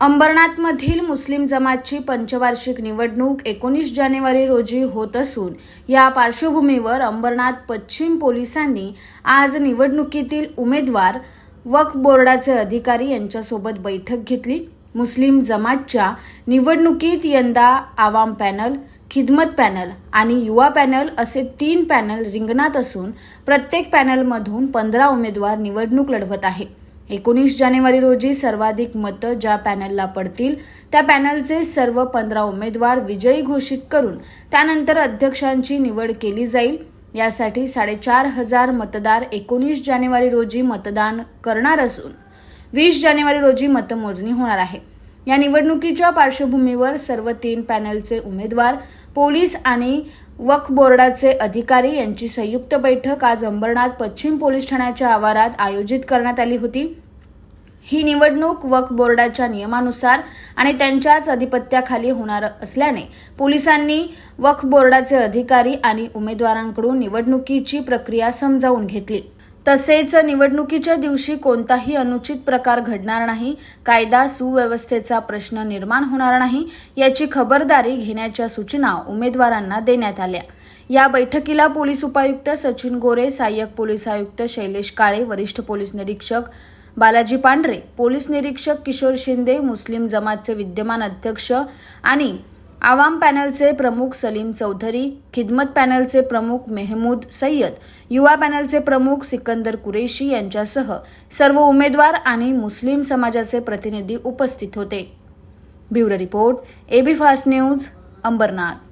अंबरनाथमधील मुस्लिम जमातची पंचवार्षिक निवडणूक एकोणीस जानेवारी रोजी होत असून या पार्श्वभूमीवर अंबरनाथ पश्चिम पोलिसांनी आज निवडणुकीतील उमेदवार वक्फ बोर्डाचे अधिकारी यांच्यासोबत बैठक घेतली. मुस्लिम जमातच्या निवडणुकीत यंदा आवाम पॅनल खिदमत पॅनल आणि युवा पॅनल असे तीन पॅनल रिंगणात असून प्रत्येक पॅनलमधून पंधरा उमेदवार निवडणूक लढवत आहे एकोणीस जानेवारी रोजी सर्वाधिक मतं ज्या पॅनलला पडतील त्या पॅनलचे सर्व पंधरा उमेदवार विजयी घोषित करून त्यानंतर अध्यक्षांची निवड केली जाईल. यासाठी साडेचार हजार मतदार एकोणीस जानेवारी रोजी मतदान करणार असून वीस जानेवारी रोजी मतमोजणी होणार आहे. या निवडणुकीच्या पार्श्वभूमीवर सर्व तीन पॅनलचे उमेदवार पोलीस आणि वक्फ बोर्डाचे अधिकारी यांची संयुक्त बैठक आज अंबरनाथ पश्चिम पोलीस ठाण्याच्या आवारात आयोजित करण्यात आली होती. ही निवडणूक वक्फ बोर्डाच्या नियमानुसार आणि त्यांच्याच अधिपत्याखाली होणार असल्याने पोलिसांनी वक्फ बोर्डाचे अधिकारी आणि उमेदवारांकडून निवडणुकीची प्रक्रिया समजावून घेतली. तसेच निवडणुकीच्या दिवशी कोणताही अनुचित प्रकार घडणार नाही कायदा सुव्यवस्थेचा प्रश्न निर्माण होणार नाही याची खबरदारी घेण्याच्या सूचना उमेदवारांना देण्यात आल्या. या बैठकीला पोलीस उपायुक्त सचिन गोरे सहाय्यक पोलीस आयुक्त शैलेश काळे वरिष्ठ पोलीस निरीक्षक बालाजी पांढरे पोलीस निरीक्षक किशोर शिंदे मुस्लिम जमातचे विद्यमान अध्यक्ष आणि आवाम पॅनलचे प्रमुख सलीम चौधरी खिदमत पॅनलचे प्रमुख मेहमूद सय्यद युवा पॅनलचे प्रमुख सिकंदर कुरेशी यांच्यासह सर्व उमेदवार आणि मुस्लिम समाजाचे प्रतिनिधी उपस्थित होते. Bureau report AB fast news Ambernath.